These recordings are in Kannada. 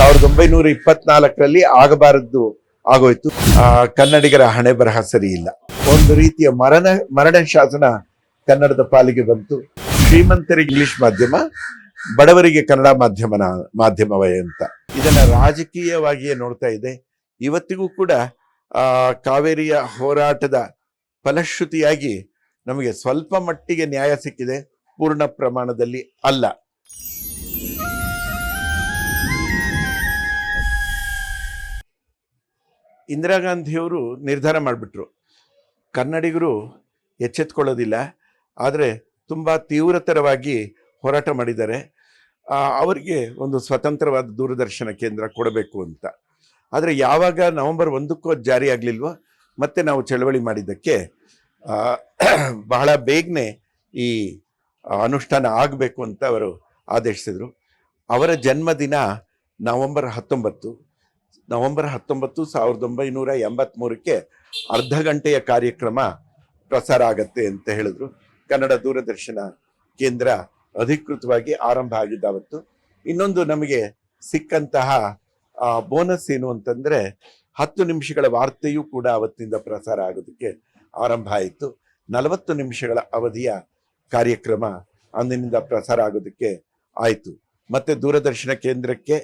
ಸಾವಿರದ ಒಂಬೈನೂರ ಇಪ್ಪತ್ನಾಲ್ಕರಲ್ಲಿ ಆಗಬಾರದ್ದು ಆಗೋಯ್ತು. ಕನ್ನಡಿಗರ ಹಣೆ ಬರಹ ಸರಿ ಇಲ್ಲ. ಒಂದು ರೀತಿಯ ಮರಣ ಮರಣ ಶಾಸನ ಕನ್ನಡದ ಪಾಲಿಗೆ ಬಂತು. ಶ್ರೀಮಂತರಿಗೆ ಇಂಗ್ಲಿಷ್ ಮಾಧ್ಯಮ, ಬಡವರಿಗೆ ಕನ್ನಡ ಮಾಧ್ಯಮನ, ಮಾಧ್ಯಮವೇ ಅಂತ. ಇದನ್ನ ರಾಜಕೀಯವಾಗಿಯೇ ನೋಡ್ತಾ ಇದೆ. ಇವತ್ತಿಗೂ ಕೂಡ ಕಾವೇರಿಯ ಹೋರಾಟದ ಫಲಶ್ರುತಿಯಾಗಿ ನಮಗೆ ಸ್ವಲ್ಪ ಮಟ್ಟಿಗೆ ನ್ಯಾಯ ಸಿಕ್ಕಿದೆ. ಪೂರ್ಣ ಪ್ರಮಾಣದಲ್ಲಿ ಅಲ್ಲ. ಇಂದಿರಾ ಗಾಂಧಿಯವರು ನಿರ್ಧಾರ ಮಾಡಿಬಿಟ್ರು. ಕನ್ನಡಿಗರು ಎಚ್ಚೆತ್ಕೊಳ್ಳೋದಿಲ್ಲ, ಆದರೆ ತುಂಬ ತೀವ್ರತರವಾಗಿ ಹೋರಾಟ ಮಾಡಿದ್ದಾರೆ. ಅವರಿಗೆ ಒಂದು ಸ್ವತಂತ್ರವಾದ ದೂರದರ್ಶನ ಕೇಂದ್ರ ಕೊಡಬೇಕು ಅಂತ. ಆದರೆ ಯಾವಾಗ ನವೆಂಬರ್ ಒಂದಕ್ಕೂ ಜಾರಿ ಆಗಲಿಲ್ವೋ, ಮತ್ತೆ ನಾವು ಚಳವಳಿ ಮಾಡಿದ್ದಕ್ಕೆ ಬಹಳ ಬೇಗನೆ ಈ ಅನುಷ್ಠಾನ ಆಗಬೇಕು ಅಂತ ಅವರು ಆದೇಶಿಸಿದರು. ಅವರ ಜನ್ಮದಿನ ನವೆಂಬರ್ ಹತ್ತೊಂಬತ್ತು ನವೆಂಬರ್ ಹತ್ತೊಂಬತ್ತು ಸಾವಿರದ ಒಂಬೈನೂರ ಎಂಬತ್ಮೂರಕ್ಕೆ ಅರ್ಧ ಗಂಟೆಯ ಕಾರ್ಯಕ್ರಮ ಪ್ರಸಾರ ಆಗತ್ತೆ ಅಂತ ಹೇಳಿದ್ರು. ಕನ್ನಡ ದೂರದರ್ಶನ ಕೇಂದ್ರ ಅಧಿಕೃತವಾಗಿ ಆರಂಭ ಆಗಿದ್ದ ಅವತ್ತು. ಇನ್ನೊಂದು ನಮಗೆ ಸಿಕ್ಕಂತಹ ಬೋನಸ್ ಏನು ಅಂತಂದ್ರೆ ಹತ್ತು ನಿಮಿಷಗಳ ವಾರ್ತೆಯೂ ಕೂಡ ಅವತ್ತಿಂದ ಪ್ರಸಾರ ಆಗೋದಕ್ಕೆ ಆರಂಭ ಆಯಿತು. ನಲವತ್ತು ನಿಮಿಷಗಳ ಅವಧಿಯ ಕಾರ್ಯಕ್ರಮ ಅಂದಿನಿಂದ ಪ್ರಸಾರ ಆಗೋದಕ್ಕೆ ಆಯಿತು. ಮತ್ತೆ ದೂರದರ್ಶನ ಕೇಂದ್ರಕ್ಕೆ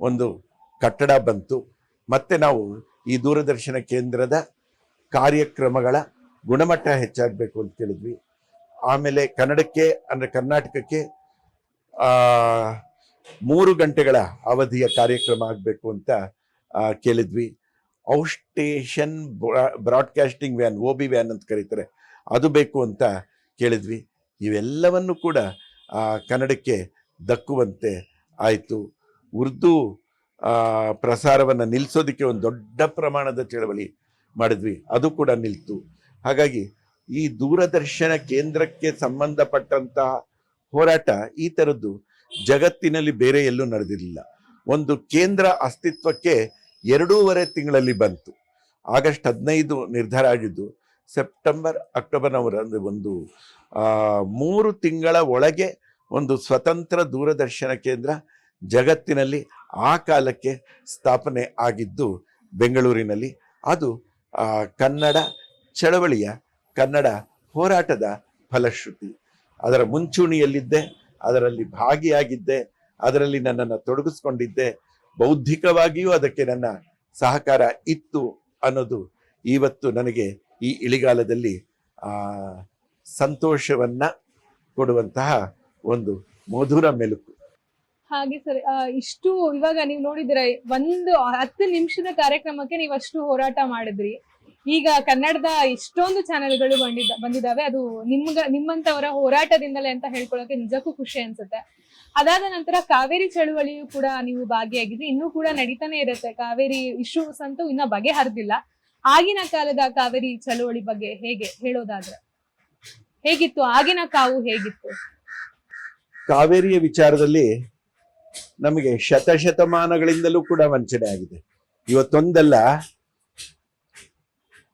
ಒಂದು ಕಟ್ಟಡ ಬಂತು. ಮತ್ತೆ ನಾವು ಈ ದೂರದರ್ಶನ ಕೇಂದ್ರದ ಕಾರ್ಯಕ್ರಮಗಳ ಗುಣಮಟ್ಟ ಹೆಚ್ಚಾಗಬೇಕು ಅಂತ ಕೇಳಿದ್ವಿ ಆಮೇಲೆ ಕನ್ನಡಕ್ಕೆ ಅಂದರೆ ಕರ್ನಾಟಕಕ್ಕೆ ಮೂರು ಗಂಟೆಗಳ ಅವಧಿಯ ಕಾರ್ಯಕ್ರಮ ಆಗಬೇಕು ಅಂತ ಕೇಳಿದ್ವಿ. Outstation station broadcasting van, O B van ಅಂತ ಕರೀತಾರೆ. ಅದು ಬೇಕು ಅಂತ ಕೇಳಿದ್ವಿ. ಇವೆಲ್ಲವನ್ನು ಕೂಡ ಕನ್ನಡಕ್ಕೆ ದಕ್ಕುವಂತೆ ಆಯಿತು. ಉರ್ದು ಪ್ರಸಾರವನ್ನು ನಿಲ್ಲಿಸೋದಕ್ಕೆ ಒಂದು ದೊಡ್ಡ ಪ್ರಮಾಣದ ಚಳವಳಿ ಮಾಡಿದ್ವಿ. ಅದು ಕೂಡ ನಿಲ್ತು. ಹಾಗಾಗಿ ಈ ದೂರದರ್ಶನ ಕೇಂದ್ರಕ್ಕೆ ಸಂಬಂಧಪಟ್ಟಂತಹ ಹೋರಾಟ ಈ ಥರದ್ದು ಜಗತ್ತಿನಲ್ಲಿ ಬೇರೆ ಎಲ್ಲೂ ನಡೆದಿರಲಿಲ್ಲ. ಒಂದು ಕೇಂದ್ರ ಅಸ್ತಿತ್ವಕ್ಕೆ ಎರಡೂವರೆ ತಿಂಗಳಲ್ಲಿ ಬಂತು. ಆಗಸ್ಟ್ ಹದಿನೈದು ನಿರ್ಧಾರ ಆಗಿದ್ದು, ಸೆಪ್ಟೆಂಬರ್, ಅಕ್ಟೋಬರ್ ನವಂಬರ್ ಅಂದರೆ ಒಂದು ಮೂರು ತಿಂಗಳ ಒಳಗೆ ಒಂದು ಸ್ವತಂತ್ರ ದೂರದರ್ಶನ ಕೇಂದ್ರ ಜಗತ್ತಿನಲ್ಲಿ ಆ ಕಾಲಕ್ಕೆ ಸ್ಥಾಪನೆ ಆಗಿದ್ದು ಬೆಂಗಳೂರಿನಲ್ಲಿ. ಅದು ಕನ್ನಡ ಚಳವಳಿಯ ಕನ್ನಡ ಹೋರಾಟದ ಫಲಶ್ರುತಿ. ಅದರ ಮುಂಚೂಣಿಯಲ್ಲಿದ್ದೆ, ಅದರಲ್ಲಿ ಭಾಗಿಯಾಗಿದ್ದೆ, ಅದರಲ್ಲಿ ನನ್ನನ್ನು ತೊಡಗಿಸ್ಕೊಂಡಿದ್ದೆ. ಬೌದ್ಧಿಕವಾಗಿಯೂ ಅದಕ್ಕೆ ನನ್ನ ಸಹಕಾರ ಇತ್ತು ಅನ್ನೋದು ಇವತ್ತು ನನಗೆ ಈ ಇಳಿಗಾಲದಲ್ಲಿ ಸಂತೋಷವನ್ನು ಕೊಡುವಂತಹ ಒಂದು ಮಧುರ ಮೆಲುಕು. ಹಾಗೆ ಸರ್. ಇಷ್ಟು ಇವಾಗ ನೀವು ನೋಡಿದ್ರೆ ಒಂದು ಹತ್ತು ನಿಮಿಷದ ಕಾರ್ಯಕ್ರಮಕ್ಕೆ ನೀವು ಅಷ್ಟು ಹೋರಾಟ ಮಾಡಿದ್ರಿ. ಈಗ ಕನ್ನಡದ ಎಷ್ಟೊಂದು ಚಾನೆಲ್ಗಳು ಬಂದಿದ್ದ ಬಂದಿದಾವೆ ಅದು ನಿಮ್ಗ, ನಿಮ್ಮಂತವರ ಹೋರಾಟದಿಂದಲೇ ಅಂತ ಹೇಳ್ಕೊಳಕ್ಕೆ ನಿಜಕ್ಕೂ ಖುಷಿ ಅನ್ಸುತ್ತೆ. ಅದಾದ ನಂತರ ಕಾವೇರಿ ಚಳುವಳಿಯು ಕೂಡ ನೀವು ಭಾಗಿಯಾಗಿದ್ರಿ. ಇನ್ನೂ ಕೂಡ ನಡೀತಾನೆ ಇರುತ್ತೆ. ಕಾವೇರಿ ಇಶ್ಯೂಸ್ ಅಂತೂ ಇನ್ನ ಬಗೆಹರಿದಿಲ್ಲ. ಆಗಿನ ಕಾಲದ ಕಾವೇರಿ ಚಳುವಳಿ ಬಗ್ಗೆ ಹೇಗೆ ಹೇಳೋದಾದ್ರೆ? ಹೇಗಿತ್ತು? ಆಗಿನ ಕಾವು ಹೇಗಿತ್ತು? ಕಾವೇರಿಯ ವಿಚಾರದಲ್ಲಿ ನಮಗೆ ಶತಶತಮಾನಗಳಿಂದಲೂ ಕೂಡ ವಂಚನೆ ಆಗಿದೆ. ಇವತ್ತೊಂದಲ್ಲ,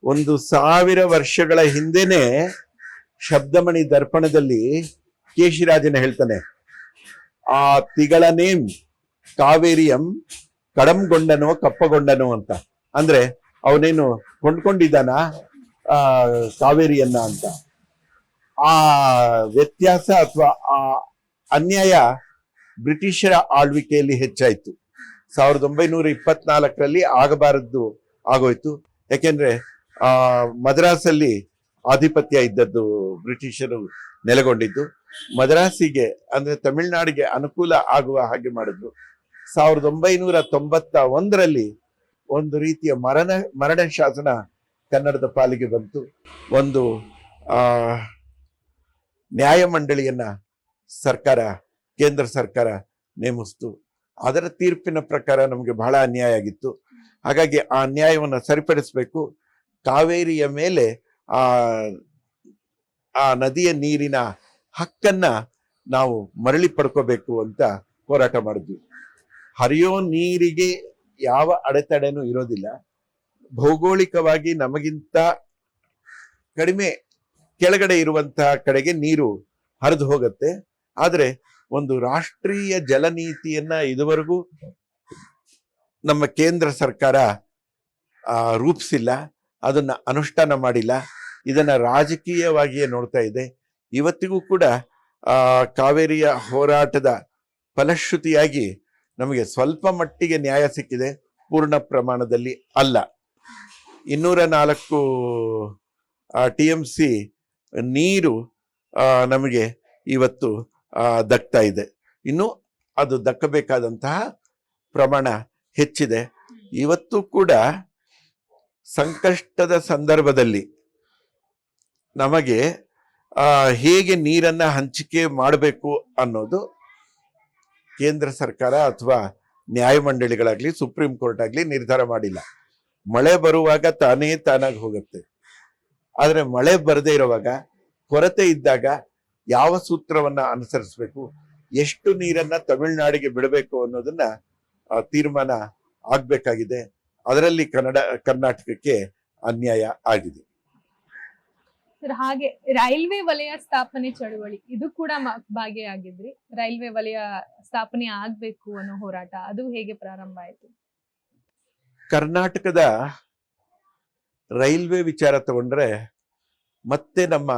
ಒಂದು ಸಾವಿರ ವರ್ಷಗಳ ಹಿಂದೆನೆ ಶಬ್ದಮಣಿ ದರ್ಪಣದಲ್ಲಿ ಕೇಶಿರಾಜನ ಹೇಳ್ತಾನೆ, ಆ ತಿಗಳ ನೇಮ್ ಕಾವೇರಿಯಂ ಕಡಂಗೊಂಡನೋ ಕಪ್ಪಗೊಂಡನೋ ಅಂತ. ಅಂದ್ರೆ ಅವನೇನು ಕೊಂಡ್ಕೊಂಡಿದ್ದಾನ, ಆ, ಕಾವೇರಿಯನ್ನ ಅಂತ. ಆ ವ್ಯತ್ಯಾಸ ಅಥವಾ ಆ ಅನ್ಯಾಯ ಬ್ರಿಟಿಷರ ಆಳ್ವಿಕೆಯಲ್ಲಿ ಹೆಚ್ಚಾಯಿತು. ಸಾವಿರದ ಒಂಬೈನೂರ ಇಪ್ಪತ್ನಾಲ್ಕರಲ್ಲಿ ಆಗಬಾರದ್ದು ಆಗೋಯ್ತು. ಯಾಕೆಂದ್ರೆ, ಆ, ಮದ್ರಾಸಲ್ಲಿ ಆಧಿಪತ್ಯ ಇದ್ದದ್ದು ಬ್ರಿಟಿಷರು ನೆಲೆಗೊಂಡಿದ್ದು. ಮದ್ರಾಸಿಗೆ, ಅಂದ್ರೆ ತಮಿಳುನಾಡಿಗೆ ಅನುಕೂಲ ಆಗುವ ಹಾಗೆ ಮಾಡಿದ್ರು. ಸಾವಿರದ ಒಂಬೈನೂರ ತೊಂಬತ್ತ ಒಂದರಲ್ಲಿ ಒಂದು ರೀತಿಯ ಮರಣ ಮರಣ ಶಾಸನ ಕನ್ನಡದ ಪಾಲಿಗೆ ಬಂತು. ಒಂದು, ಆ, ನ್ಯಾಯಮಂಡಳಿಯನ್ನ ಸರ್ಕಾರ ಕೇಂದ್ರ ಸರ್ಕಾರ ನೇಮಿಸ್ತು. ಅದರ ತೀರ್ಪಿನ ಪ್ರಕಾರ ನಮಗೆ ಬಹಳ ಅನ್ಯಾಯ ಆಗಿತ್ತು. ಹಾಗಾಗಿ ಆ ಅನ್ಯಾಯವನ್ನು ಸರಿಪಡಿಸಬೇಕು. ಕಾವೇರಿಯ ಮೇಲೆ ಆ ಆ ನದಿಯ ನೀರಿನ ಹಕ್ಕನ್ನ ನಾವು ಮರಳಿ ಪಡ್ಕೋಬೇಕು ಅಂತ ಹೋರಾಟ ಮಾಡಿದ್ವಿ. ಹರಿಯೋ ನೀರಿಗೆ ಯಾವ ಅಡೆತಡೆನೂ ಇರೋದಿಲ್ಲ. ಭೌಗೋಳಿಕವಾಗಿ ನಮಗಿಂತ ಕಡಿಮೆ ಕೆಳಗಡೆ ಇರುವಂತಹ ಕಡೆಗೆ ನೀರು ಹರಿದು ಹೋಗುತ್ತೆ. ಆದರೆ ಒಂದು ರಾಷ್ಟ್ರೀಯ ಜಲ ನೀತಿಯನ್ನ ಇದುವರೆಗೂ ನಮ್ಮ ಕೇಂದ್ರ ಸರ್ಕಾರ ರೂಪಿಸಿಲ್ಲ, ಅದನ್ನ ಅನುಷ್ಠಾನ ಮಾಡಿಲ್ಲ. ಇದನ್ನ ರಾಜಕೀಯವಾಗಿಯೇ ನೋಡ್ತಾ ಇದೆ. ಇವತ್ತಿಗೂ ಕೂಡ ಕಾವೇರಿಯ ಹೋರಾಟದ ಫಲಶ್ರುತಿಯಾಗಿ ನಮಗೆ ಸ್ವಲ್ಪ ಮಟ್ಟಿಗೆ ನ್ಯಾಯ ಸಿಕ್ಕಿದೆ. ಪೂರ್ಣ ಪ್ರಮಾಣದಲ್ಲಿ ಅಲ್ಲ. ಇನ್ನೂರ ನಾಲ್ಕು ಟಿ ಎಂ ಸಿ ನೀರು ನಮಗೆ ಇವತ್ತು ದಕ್ತಾ ಇದೆ. ಇನ್ನು ಅದು ದಕ್ಕಬೇಕಾದಂತಹ ಪ್ರಮಾಣ ಹೆಚ್ಚಿದೆ. ಇವತ್ತು ಕೂಡ ಸಂಕಷ್ಟದ ಸಂದರ್ಭದಲ್ಲಿ ನಮಗೆ ಹೇಗೆ ನೀರನ್ನ ಹಂಚಿಕೆ ಮಾಡಬೇಕು ಅನ್ನೋದು ಕೇಂದ್ರ ಸರ್ಕಾರ ಅಥವಾ ನ್ಯಾಯಮಂಡಳಿಗಳಾಗ್ಲಿ ಸುಪ್ರೀಂ ಕೋರ್ಟ್ ಆಗಲಿ ನಿರ್ಧಾರ ಮಾಡಿಲ್ಲ. ಮಳೆ ಬರುವಾಗ ತಾನೇ ತಾನಾಗಿ ಹೋಗುತ್ತೆ. ಆದರೆ ಮಳೆ ಬರದೇ ಇರುವಾಗ ಕೊರತೆ ಇದ್ದಾಗ ಯಾವ ಸೂತ್ರವನ್ನ ಅನುಸರಿಸಬೇಕು ಎಷ್ಟು ನೀರನ್ನ ತಮಿಳುನಾಡಿಗೆ ಬಿಡಬೇಕು ಅನ್ನೋದನ್ನ ತೀರ್ಮಾನ ಆಗ್ಬೇಕಾಗಿದೆ. ಅದರಲ್ಲಿ ಕನ್ನಡ ಕರ್ನಾಟಕಕ್ಕೆ ಅನ್ಯಾಯ ಆಗಿದೆ. ಸರ್ ಹಾಗೆ ರೈಲ್ವೆ ವಲಯ ಸ್ಥಾಪನೆ ಚಳುವಳಿ ಇದು ಕೂಡ ಭಾಗಿಯಾಗಿದ್ರಿ. ರೈಲ್ವೆ ವಲಯ ಸ್ಥಾಪನೆ ಆಗ್ಬೇಕು ಅನ್ನೋ ಹೋರಾಟ ಅದು ಹೇಗೆ ಪ್ರಾರಂಭ ಆಯ್ತು? ಕರ್ನಾಟಕದ ರೈಲ್ವೆ ವಿಚಾರ ತಗೊಂಡ್ರೆ ಮತ್ತೆ ನಮ್ಮ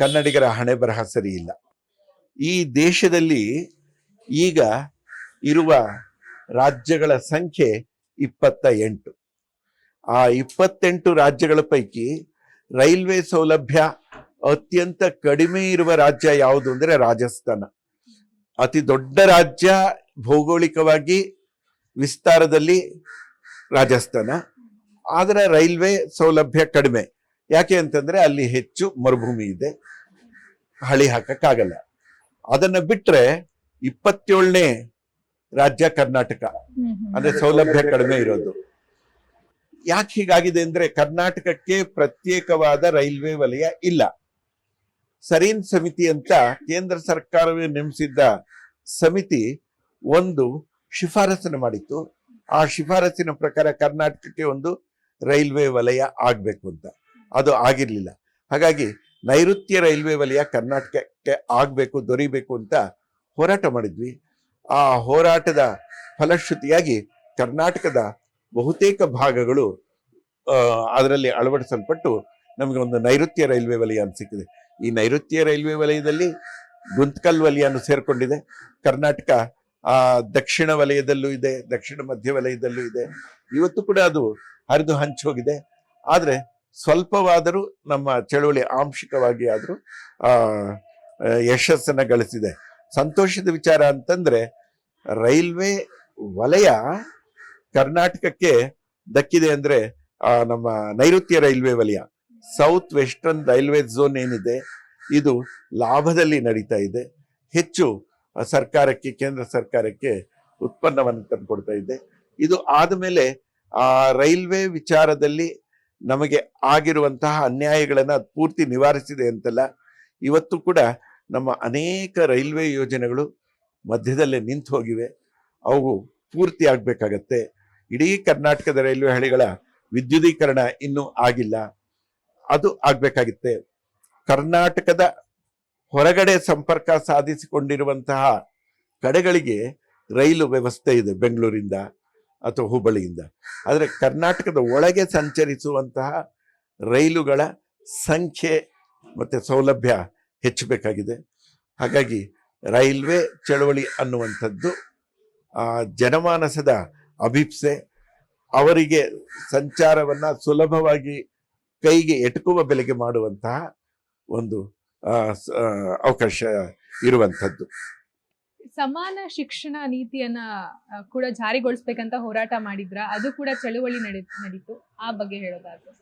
ಕನ್ನಡಿಗರ ಹಣೆ ಬರಹ ಸರಿ ಇಲ್ಲ. ಈ ದೇಶದಲ್ಲಿ ಈಗ ಇರುವ ರಾಜ್ಯಗಳ ಸಂಖ್ಯೆ ಇಪ್ಪತ್ತ ಎಂಟು ಆ ಇಪ್ಪತ್ತೆಂಟು ರಾಜ್ಯಗಳ ಪೈಕಿ ರೈಲ್ವೆ ಸೌಲಭ್ಯ ಅತ್ಯಂತ ಕಡಿಮೆ ಇರುವ ರಾಜ್ಯ ಯಾವುದು ಅಂದರೆ ರಾಜಸ್ಥಾನ. ಅತಿ ದೊಡ್ಡ ರಾಜ್ಯ ಭೌಗೋಳಿಕವಾಗಿ ವಿಸ್ತಾರದಲ್ಲಿ ರಾಜಸ್ಥಾನ. ಆದರೆ ರೈಲ್ವೆ ಸೌಲಭ್ಯ ಕಡಿಮೆ. ಯಾಕೆ ಅಂತಂದ್ರೆ ಅಲ್ಲಿ ಹೆಚ್ಚು ಮರುಭೂಮಿ ಇದೆ. ಹಳಿ ಹಾಕಕ್ಕಾಗಲ್ಲ. ಅದನ್ನ ಬಿಟ್ರೆ ಇಪ್ಪತ್ತೇಳನೇ ರಾಜ್ಯ ಕರ್ನಾಟಕ. ಅಂದ್ರೆ ಸೌಲಭ್ಯ ಕಡಿಮೆ ಇರೋದು. ಯಾಕೆ ಹೀಗಾಗಿದೆ ಅಂದ್ರೆ ಕರ್ನಾಟಕಕ್ಕೆ ಪ್ರತ್ಯೇಕವಾದ ರೈಲ್ವೆ ವಲಯ ಇಲ್ಲ. ಸರೀನ್ ಸಮಿತಿ ಅಂತ ಕೇಂದ್ರ ಸರ್ಕಾರವೇ ನೇಮಿಸಿದ್ದ ಸಮಿತಿ ಒಂದು ಶಿಫಾರಸನ್ನು ಮಾಡಿತ್ತು. ಆ ಶಿಫಾರಸಿನ ಪ್ರಕಾರ ಕರ್ನಾಟಕಕ್ಕೆ ಒಂದು ರೈಲ್ವೆ ವಲಯ ಆಗ್ಬೇಕು ಅಂತ. ಅದು ಆಗಿರಲಿಲ್ಲ. ಹಾಗಾಗಿ ನೈಋತ್ಯ ರೈಲ್ವೆ ವಲಯ ಕರ್ನಾಟಕಕ್ಕೆ ಆಗಬೇಕು, ದೊರೀಬೇಕು ಅಂತ ಹೋರಾಟ ಮಾಡಿದ್ವಿ. ಆ ಹೋರಾಟದ ಫಲಶ್ರುತಿಯಾಗಿ ಕರ್ನಾಟಕದ ಬಹುತೇಕ ಭಾಗಗಳು ಅದರಲ್ಲಿ ಅಳವಡಿಸಲ್ಪಟ್ಟು ನಮಗೆ ಒಂದು ನೈಋತ್ಯ ರೈಲ್ವೆ ವಲಯ ಅಂತ ಸಿಕ್ಕಿದೆ. ಈ ನೈಋತ್ಯ ರೈಲ್ವೆ ವಲಯದಲ್ಲಿ ಗುಂತ್ಕಲ್ ವಲಯನು ಸೇರಿಕೊಂಡಿದೆ. ಕರ್ನಾಟಕ ದಕ್ಷಿಣ ವಲಯದಲ್ಲೂ ಇದೆ, ದಕ್ಷಿಣ ಮಧ್ಯ ವಲಯದಲ್ಲೂ ಇದೆ. ಇವತ್ತು ಕೂಡ ಅದು ಹರಿದು ಹಂಚೋಗಿದೆ ಆದ್ರೆ ಸ್ವಲ್ಪವಾದರೂ ನಮ್ಮ ಚಳುವಳಿ ಆಂಶಿಕವಾಗಿ ಆದರೂ ಯಶಸ್ಸನ್ನು ಗಳಿಸಿದೆ. ಸಂತೋಷದ ವಿಚಾರ ಅಂತಂದ್ರೆ, ರೈಲ್ವೆ ವಲಯ ಕರ್ನಾಟಕಕ್ಕೆ ದಕ್ಕಿದೆ ಅಂದ್ರೆ ನಮ್ಮ ನೈಋತ್ಯ ರೈಲ್ವೆ ವಲಯ. ಸೌತ್ ವೆಸ್ಟರ್ನ್ ರೈಲ್ವೆ ಝೋನ್ ಏನಿದೆ, ಇದು ಲಾಭದಲ್ಲಿ ನಡೀತಾ ಇದೆ. ಹೆಚ್ಚು ಸರ್ಕಾರಕ್ಕೆ, ಕೇಂದ್ರ ಸರ್ಕಾರಕ್ಕೆ ಉತ್ಪನ್ನವನ್ನು ತಂದುಕೊಡ್ತಾ ಇದೆ. ಇದು ಆದಮೇಲೆ, ಆ ರೈಲ್ವೆ ವಿಚಾರದಲ್ಲಿ ನಮಗೆ ಆಗಿರುವಂತಹ ಅನ್ಯಾಯಗಳನ್ನು ಅದು ಪೂರ್ತಿ ನಿವಾರಿಸಿದೆ ಅಂತಲ್ಲ, ಇವತ್ತು ಕೂಡ ನಮ್ಮ ಅನೇಕ ರೈಲ್ವೆ ಯೋಜನೆಗಳು ಮಧ್ಯದಲ್ಲೇ ನಿಂತು ಹೋಗಿವೆ. ಅವು ಪೂರ್ತಿ ಆಗಬೇಕಾಗತ್ತೆ. ಇಡೀ ಕರ್ನಾಟಕದ ರೈಲ್ವೆ ಹಳಿಗಳ ವಿದ್ಯುದೀಕರಣ ಇನ್ನೂ ಆಗಿಲ್ಲ. ಅದು ಆಗಬೇಕಾಗಿತ್ತೆ. ಕರ್ನಾಟಕದ ಹೊರಗಡೆ ಸಂಪರ್ಕ ಸಾಧಿಸಿಕೊಂಡಿರುವಂತಹ ಕಡೆಗಳಿಗೆ ರೈಲು ವ್ಯವಸ್ಥೆ ಇದೆ ಬೆಂಗಳೂರಿಂದ. ಅಥವಾ ಹುಬ್ಬಳ್ಳಿಯಿಂದ. ಆದರೆ ಕರ್ನಾಟಕದ ಒಳಗೆ ಸಂಚರಿಸುವಂತಹ ರೈಲುಗಳ ಸಂಖ್ಯೆ ಮತ್ತು ಸೌಲಭ್ಯ ಹೆಚ್ಚಬೇಕಾಗಿದೆ. ಹಾಗಾಗಿ ರೈಲ್ವೆ ಚಳವಳಿ ಅನ್ನುವಂಥದ್ದು ಜನಮಾನಸದ ಅಭಿಪ್ಸೆ, ಅವರಿಗೆ ಸಂಚಾರವನ್ನು ಸುಲಭವಾಗಿ ಕೈಗೆ ಎಟುಕುವ ಬೆಲೆಗೆ ಮಾಡುವಂತಹ ಒಂದು ಅವಕಾಶ ಇರುವಂಥದ್ದು. ಸಮಾನ ಶಿಕ್ಷಣ ನೀತಿಯನ್ನ ಕೂಡ ಜಾರಿಗೊಳಿಸ್ಬೇಕಂತ ಹೋರಾಟ ಮಾಡಿದ್ರ ಅದು ಕೂಡ ಚಳುವಳಿ ನಡೆ, ನಡೀತು. ಆ ಬಗ್ಗೆ ಹೇಳೋದಾದ್ರೆ.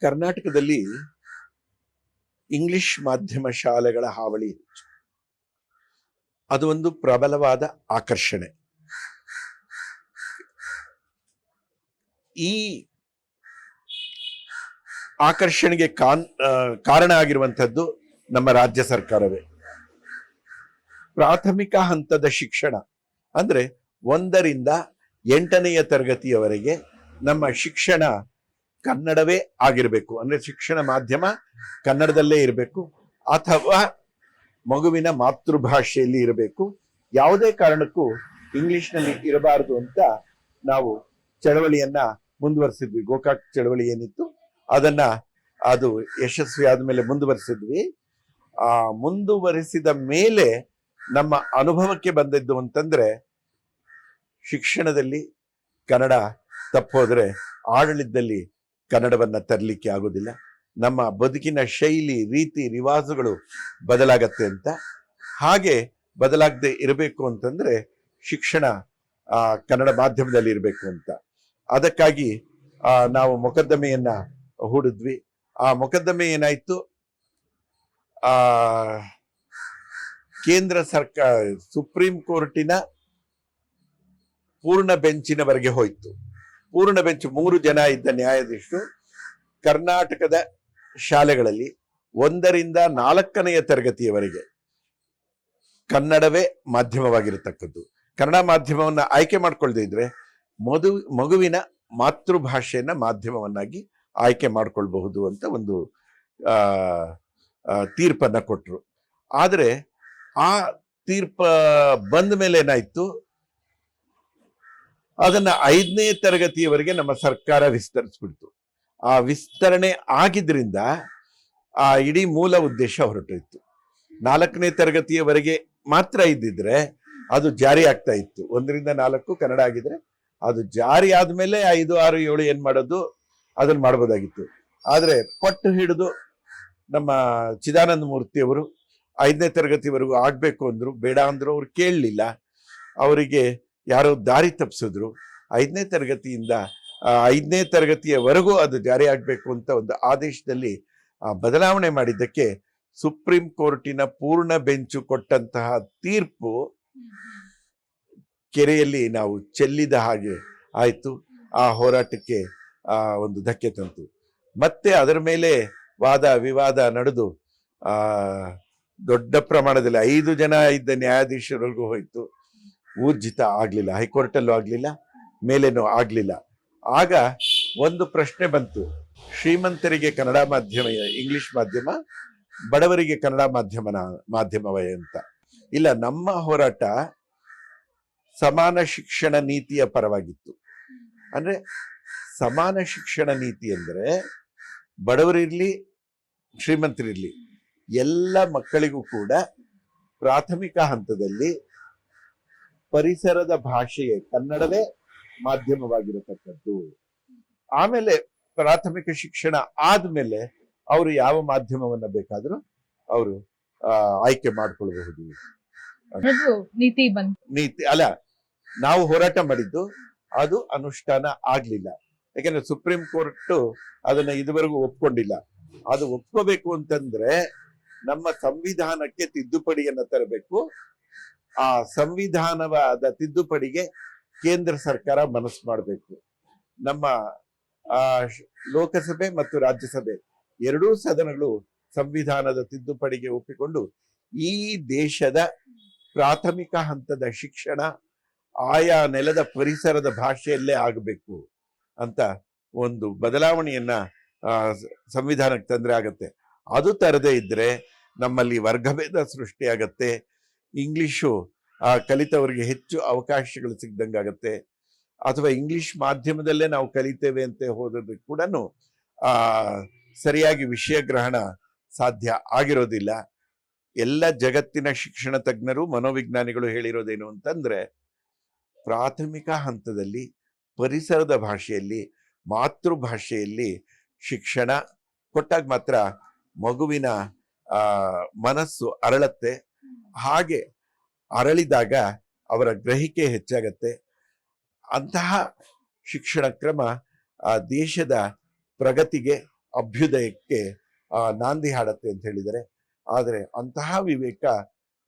ಕರ್ನಾಟಕದಲ್ಲಿ ಇಂಗ್ಲಿಷ್ ಮಾಧ್ಯಮ ಶಾಲೆಗಳ ಹಾವಳಿ ಹೆಚ್ಚು. ಅದು ಒಂದು ಪ್ರಬಲವಾದ ಆಕರ್ಷಣೆ. ಈ ಆಕರ್ಷಣೆಗೆ ಕಾರಣ ಆಗಿರುವಂಥದ್ದು ನಮ್ಮ ರಾಜ್ಯ ಸರ್ಕಾರವೇ. ಪ್ರಾಥಮಿಕ ಹಂತದ ಶಿಕ್ಷಣ ಅಂದ್ರೆ ಒಂದರಿಂದ ಎಂಟನೆಯ ತರಗತಿಯವರೆಗೆ ನಮ್ಮ ಶಿಕ್ಷಣ ಕನ್ನಡವೇ ಆಗಿರಬೇಕು. ಅಂದ್ರೆ ಶಿಕ್ಷಣ ಮಾಧ್ಯಮ ಕನ್ನಡದಲ್ಲೇ ಇರಬೇಕು. ಅಥವಾ ಮಗುವಿನ ಮಾತೃಭಾಷೆಯಲ್ಲಿ ಇರಬೇಕು. ಯಾವುದೇ ಕಾರಣಕ್ಕೂ ಇಂಗ್ಲಿಷ್ನಲ್ಲಿ ಇರಬಾರದು ಅಂತ ನಾವು ಚಳವಳಿಯನ್ನ ಮುಂದುವರಿಸಿದ್ವಿ. ಗೋಕಾಕ್ ಚಳವಳಿ ಏನಿತ್ತು, ಅದನ್ನ ಅದು ಯಶಸ್ವಿ ಆದಮೇಲೆ ಮುಂದುವರಿಸಿದ್ವಿ. ಆ, ಮುಂದುವರಿಸಿದ ಮೇಲೆ ನಮ್ಮ ಅನುಭವಕ್ಕೆ ಬಂದಿದ್ದು ಅಂತಂದ್ರೆ ಶಿಕ್ಷಣದಲ್ಲಿ ಕನ್ನಡ ತಪ್ಪೋದ್ರೆ ಆಡಳಿತದಲ್ಲಿ ಕನ್ನಡವನ್ನ ತರಲಿಕ್ಕೆ ಆಗೋದಿಲ್ಲ. ನಮ್ಮ ಬದುಕಿನ ಶೈಲಿ, ರೀತಿ, ರಿವಾಜುಗಳು ಬದಲಾಗತ್ತೆ ಅಂತ. ಹಾಗೆ ಬದಲಾಗದೆ ಇರಬೇಕು ಅಂತಂದ್ರೆ ಶಿಕ್ಷಣ ಕನ್ನಡ ಮಾಧ್ಯಮದಲ್ಲಿ ಇರಬೇಕು ಅಂತ. ಅದಕ್ಕಾಗಿ ನಾವು ಮೊಕದ್ದಮೆಯನ್ನ ಹೂಡಿದ್ವಿ. ಆ ಮೊಕದ್ದಮೆ ಏನಾಯ್ತು? ಕೇಂದ್ರ ಸರ್ಕಾರ ಸುಪ್ರೀಂ ಕೋರ್ಟಿನ ಪೂರ್ಣ ಬೆಂಚಿನವರೆಗೆ ಹೋಯಿತು. ಪೂರ್ಣ ಬೆಂಚ್ ಮೂರು ಜನ ಇದ್ದ ನ್ಯಾಯಾಧೀಶರು ಕರ್ನಾಟಕದ ಶಾಲೆಗಳಲ್ಲಿ ಒಂದರಿಂದ ನಾಲ್ಕನೆಯ ತರಗತಿಯವರೆಗೆ ಕನ್ನಡವೇ ಮಾಧ್ಯಮವಾಗಿರತಕ್ಕದ್ದು. ಕನ್ನಡ ಮಾಧ್ಯಮವನ್ನು ಆಯ್ಕೆ ಮಾಡ್ಕೊಳ್ದೇ ಇದ್ರೆ ಮಧು ಮಗುವಿನ ಮಾತೃಭಾಷೆಯನ್ನು ಮಾಧ್ಯಮವನ್ನಾಗಿ ಆಯ್ಕೆ ಮಾಡ್ಕೊಳ್ಬಹುದು ಅಂತ ಒಂದು ಆ, ಆ, ತೀರ್ಪನ್ನ ಕೊಟ್ರು. ಆದರೆ ಆ ತೀರ್ಪ ಬಂದ ಮೇಲೆ ಏನಾಯ್ತು? ಅದನ್ನ ಐದನೇ ತರಗತಿಯವರೆಗೆ ನಮ್ಮ ಸರ್ಕಾರ ವಿಸ್ತರಿಸ್ಬಿಡ್ತು. ಆ ವಿಸ್ತರಣೆ ಆಗಿದ್ರಿಂದ ಆ ಇಡೀ ಮೂಲ ಉದ್ದೇಶ ಹೊರಟೋಯ್ತು. ನಾಲ್ಕನೇ ತರಗತಿಯವರೆಗೆ ಮಾತ್ರ ಇದ್ದಿದ್ರೆ ಅದು ಜಾರಿ ಆಗ್ತಾ ಇತ್ತು. ಒಂದರಿಂದ ನಾಲ್ಕು ಕನ್ನಡ ಆಗಿದ್ರೆ ಅದು ಜಾರಿ ಆದ್ಮೇಲೆ ಐದು, ಆರು, ಏಳು ಏನ್ ಮಾಡೋದು? ಅದನ್ನ ಮಾಡ್ಬೋದಾಗಿತ್ತು. ಆದ್ರೆ ಪಟ್ಟು ಹಿಡಿದು ನಮ್ಮ ಚಿದಾನಂದ ಮೂರ್ತಿಯವರು ಐದನೇ ತರಗತಿವರೆಗೂ ಆಗಬೇಕು ಅಂದರು, ಬೇಡ ಅಂದರು ಅವ್ರು ಕೇಳಲಿಲ್ಲ. ಅವರಿಗೆ ಯಾರೋ ದಾರಿ ತಪ್ಪಿಸಿದ್ರು ಐದನೇ ತರಗತಿಯಿಂದ ಐದನೇ ತರಗತಿಯವರೆಗೂ ಅದು ಜಾರಿ ಆಗಬೇಕು ಅಂತ ಒಂದು ಆದೇಶದಲ್ಲಿ ಬದಲಾವಣೆ ಮಾಡಿದ್ದಕ್ಕೆ ಸುಪ್ರೀಂ ಕೋರ್ಟಿನ ಪೂರ್ಣ ಬೆಂಚು ಕೊಟ್ಟಂತಹ ತೀರ್ಪು ಕೆರೆಯಲ್ಲಿ ನಾವು ಚೆಲ್ಲಿದ ಹಾಗೆ ಆಯಿತು. ಆ ಹೋರಾಟಕ್ಕೆ ಒಂದು ಧಕ್ಕೆ ತಂತು. ಮತ್ತೆ ಅದರ ಮೇಲೆ ವಾದ ವಿವಾದ ನಡೆದು, ಆ, ದೊಡ್ಡ ಪ್ರಮಾಣದಲ್ಲಿ ಐದು ಜನ ಇದ್ದ ನ್ಯಾಯಾಧೀಶರಿಗೂ ಹೋಯಿತು. ಊರ್ಜಿತ ಆಗಲಿಲ್ಲ, ಹೈಕೋರ್ಟಲ್ಲೂ ಆಗಲಿಲ್ಲ, ಮೇಲೇನೂ ಆಗಲಿಲ್ಲ. ಆಗ ಒಂದು ಪ್ರಶ್ನೆ ಬಂತು. ಶ್ರೀಮಂತರಿಗೆ ಕನ್ನಡ ಮಾಧ್ಯಮ, ಇಂಗ್ಲಿಷ್ ಮಾಧ್ಯಮ, ಬಡವರಿಗೆ ಕನ್ನಡ ಮಾಧ್ಯಮ ಮಾಧ್ಯಮವೇ ಅಂತ. ಇಲ್ಲ, ನಮ್ಮ ಹೋರಾಟ ಸಮಾನ ಶಿಕ್ಷಣ ನೀತಿಯ ಪರವಾಗಿತ್ತು. ಅಂದ್ರೆ ಸಮಾನ ಶಿಕ್ಷಣ ನೀತಿ ಅಂದ್ರೆ ಬಡವರಿರ್ಲಿ ಶ್ರೀಮಂತರಿರ್ಲಿ. ಎಲ್ಲ ಮಕ್ಕಳಿಗೂ ಕೂಡ ಪ್ರಾಥಮಿಕ ಹಂತದಲ್ಲಿ ಪರಿಸರದ ಭಾಷೆಯೇ ಕನ್ನಡವೇ ಮಾಧ್ಯಮವಾಗಿರತಕ್ಕದ್ದು. ಆಮೇಲೆ ಪ್ರಾಥಮಿಕ ಶಿಕ್ಷಣ ಆದ್ಮೇಲೆ ಅವರು ಯಾವ ಮಾಧ್ಯಮವನ್ನ ಬೇಕಾದರೂ ಅವರು ಆ, ಆಯ್ಕೆ ಮಾಡಿಕೊಳ್ಳಬಹುದು ನೀತಿ ನೀತಿ ಅಲ್ಲ ನಾವು ಹೋರಾಟ ಮಾಡಿದ್ದು ಅದು ಅನುಷ್ಠಾನ ಆಗ್ಲಿಲ್ಲ. ಯಾಕಂದ್ರೆ ಸುಪ್ರೀಂ ಕೋರ್ಟ್ ಅದನ್ನ ಇದುವರೆಗೂ ಒಪ್ಕೊಂಡಿಲ್ಲ. ಅದು ಒಪ್ಕೋಬೇಕು ಅಂತಂದ್ರೆ ನಮ್ಮ ಸಂವಿಧಾನಕ್ಕೆ ತಿದ್ದುಪಡಿಯನ್ನ ತರಬೇಕು. ಆ ಸಂವಿಧಾನವಾದ ತಿದ್ದುಪಡಿಗೆ ಕೇಂದ್ರ ಸರ್ಕಾರ ಮನಸ್ಸು ಮಾಡಬೇಕು. ನಮ್ಮ, ಆ, ಲೋಕಸಭೆ ಮತ್ತು ರಾಜ್ಯಸಭೆ ಎರಡೂ ಸದನಗಳು ಸಂವಿಧಾನದ ತಿದ್ದುಪಡಿಗೆ ಒಪ್ಪಿಕೊಂಡು ಈ ದೇಶದ ಪ್ರಾಥಮಿಕ ಹಂತದ ಶಿಕ್ಷಣ ಆಯಾ ನೆಲದ ಪರಿಸರದ ಭಾಷೆಯಲ್ಲೇ ಆಗಬೇಕು ಅಂತ ಒಂದು ಬದಲಾವಣೆಯನ್ನ ಸಂವಿಧಾನಕ್ಕೆ ತೊಂದರೆ ಆಗುತ್ತೆ. ಅದು ತರದೇ ಇದ್ದರೆ ನಮ್ಮಲ್ಲಿ ವರ್ಗಭೇದ ಸೃಷ್ಟಿಯಾಗತ್ತೆ ಇಂಗ್ಲಿಷು ಕಲಿತವರಿಗೆ ಹೆಚ್ಚು ಅವಕಾಶಗಳು ಸಿಗ್ದಂಗಾಗತ್ತೆ ಅಥವಾ ಇಂಗ್ಲಿಷ್ ಮಾಧ್ಯಮದಲ್ಲೇ ನಾವು ಕಲಿತೇವೆ ಅಂತ ಹೋದದಕ್ಕೆ ಕೂಡ ಸರಿಯಾಗಿ ವಿಷಯ ಗ್ರಹಣ ಸಾಧ್ಯ ಆಗಿರೋದಿಲ್ಲ. ಎಲ್ಲ ಜಗತ್ತಿನ ಶಿಕ್ಷಣ ತಜ್ಞರು, ಮನೋವಿಜ್ಞಾನಿಗಳು ಹೇಳಿರೋದೇನು ಅಂತಂದ್ರೆ, ಪ್ರಾಥಮಿಕ ಹಂತದಲ್ಲಿ ಪರಿಸರದ ಭಾಷೆಯಲ್ಲಿ, ಮಾತೃಭಾಷೆಯಲ್ಲಿ ಶಿಕ್ಷಣ, ಕೊಟ್ಟಾಗ ಮಾತ್ರ ಮಗುವಿನ ಮನಸ್ಸು ಅರಳತ್ತೆ. ಹಾಗೆ ಅರಳಿದಾಗ ಅವರ ಗ್ರಹಿಕೆ ಹೆಚ್ಚಾಗತ್ತೆ. ಅಂತಹ ಶಿಕ್ಷಣ ಕ್ರಮ, ಆ, ದೇಶದ ಪ್ರಗತಿಗೆ, ಅಭ್ಯುದಯಕ್ಕೆ ನಾಂದಿ ಹಾಡತ್ತೆ ಅಂತ ಹೇಳಿದರೆ, ಆದರೆ ಅಂತಹ ವಿವೇಕ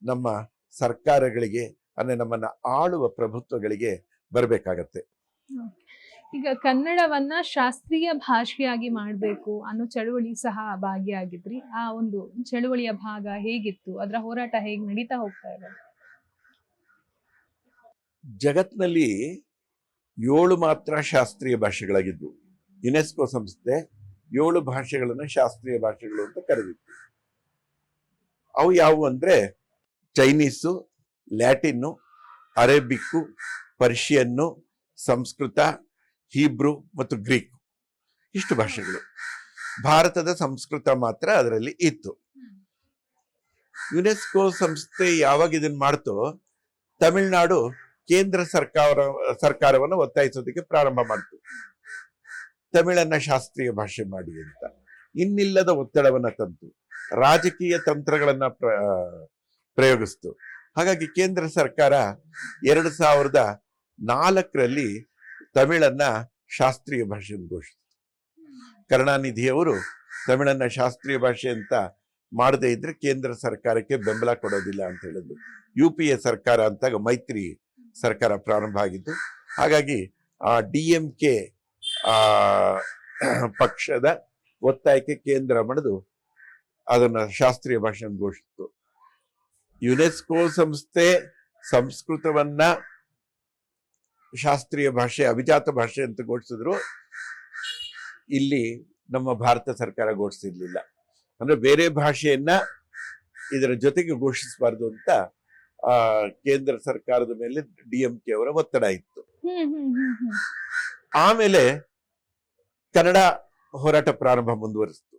ನಮ್ಮ ಸರ್ಕಾರಗಳಿಗೆ, ಅಂದ್ರೆ ನಮ್ಮನ್ನ ಆಳುವ ಪ್ರಭುತ್ವಗಳಿಗೆ ಬರಬೇಕಾಗತ್ತೆ. ಈಗ ಕನ್ನಡವನ್ನ ಶಾಸ್ತ್ರೀಯ ಭಾಷೆಯಾಗಿ ಮಾಡಬೇಕು ಅನ್ನೋ ಚಳುವಳಿ ಸಹ ಭಾಗಿಯಾಗಿದ್ರಿ. ಆ ಒಂದು ಚಳುವಳಿಯ ಭಾಗ ಹೇಗಿತ್ತು? ಅದರ ಹೋರಾಟ ಹೇಗ್ ನಡೀತಾ ಹೋಗ್ತಾ ಇದೆ? ಜಗತ್ನಲ್ಲಿ ಏಳು ಮಾತ್ರ ಶಾಸ್ತ್ರೀಯ ಭಾಷೆಗಳಾಗಿದ್ವು. ಯುನೆಸ್ಕೋ ಸಂಸ್ಥೆ ಏಳು ಭಾಷೆಗಳನ್ನು ಶಾಸ್ತ್ರೀಯ ಭಾಷೆಗಳು ಅಂತ ಕರೆದಿತ್ತು. ಅವು ಯಾವುವು ಅಂದ್ರೆ Chinese, Latin, Arabic, Persian, Sanskrit Hebrew ಮತ್ತು ಗ್ರೀಕ್. ಇಷ್ಟು ಭಾಷೆಗಳು. ಭಾರತದ ಸಂಸ್ಕೃತ ಮಾತ್ರ ಅದರಲ್ಲಿ ಇತ್ತು. ಯುನೆಸ್ಕೋ ಸಂಸ್ಥೆ ಯಾವಾಗ ಇದನ್ನ ಮಾಡ್ತೋ, ತಮಿಳುನಾಡು ಕೇಂದ್ರ ಸರ್ಕಾರ, ಸರ್ಕಾರವನ್ನು ಒತ್ತಾಯಿಸೋದಕ್ಕೆ ಪ್ರಾರಂಭ ಮಾಡ್ತು. ತಮಿಳನ್ನ ಶಾಸ್ತ್ರೀಯ ಭಾಷೆ ಮಾಡಿ ಅಂತ. ಇನ್ನಿಲ್ಲದ ಒತ್ತಡವನ್ನ ತಂತು. ರಾಜಕೀಯ ತಂತ್ರಗಳನ್ನ ಪ್ರ- ಪ್ರಯೋಗಿಸ್ತು. ಹಾಗಾಗಿ ಕೇಂದ್ರ ಸರ್ಕಾರ ಎರಡು ಸಾವಿರದ ನಾಲ್ಕರಲ್ಲಿ ತಮಿಳನ್ನ ಶಾಸ್ತ್ರೀಯ ಭಾಷೆ ಘೋಷಿಸಿತು. ಕರುಣಾನಿಧಿಯವರು ತಮಿಳನ್ನ ಶಾಸ್ತ್ರೀಯ ಭಾಷೆ ಅಂತ ಮಾಡದೇ ಇದ್ರೆ ಕೇಂದ್ರ ಸರ್ಕಾರಕ್ಕೆ ಬೆಂಬಲ ಕೊಡೋದಿಲ್ಲ ಅಂತ ಹೇಳಿದ್ರು. ಯು ಪಿ ಎ ಸರ್ಕಾರ ಅಂತಾಗ ಮೈತ್ರಿ ಸರ್ಕಾರ ಪ್ರಾರಂಭ ಆಗಿತ್ತು ಹಾಗಾಗಿ ಆ ಡಿ ಎಂ ಕೆ, ಆ ಪಕ್ಷದ ಒತ್ತಾಯಕ್ಕೆ ಕೇಂದ್ರ ಮಾಡಿದು ಅದನ್ನ ಶಾಸ್ತ್ರೀಯ ಭಾಷೆ ಘೋಷಿಸಿತು. ಯುನೆಸ್ಕೋ ಸಂಸ್ಥೆ ಸಂಸ್ಕೃತವನ್ನ ಶಾಸ್ತ್ರೀಯ ಭಾಷೆ ಅಭಿಜಾತ ಭಾಷೆ ಅಂತ ಘೋಷಿಸಿದ್ರು. ಇಲ್ಲಿ ನಮ್ಮ ಭಾರತ ಸರ್ಕಾರ ಘೋಷಿಸಿರ್ಲಿಲ್ಲ. ಅಂದ್ರೆ ಬೇರೆ ಭಾಷೆಯನ್ನ ಇದರ ಜೊತೆಗೆ ಘೋಷಿಸಬಾರ್ದು ಅಂತ ಆ ಕೇಂದ್ರ ಸರ್ಕಾರದ ಮೇಲೆ ಡಿ ಎಂ ಕೆ ಅವರ ಒತ್ತಡ ಇತ್ತು. ಆಮೇಲೆ ಕನ್ನಡ ಹೋರಾಟ ಪ್ರಾರಂಭ ಮುಂದುವರಿಸಿತು.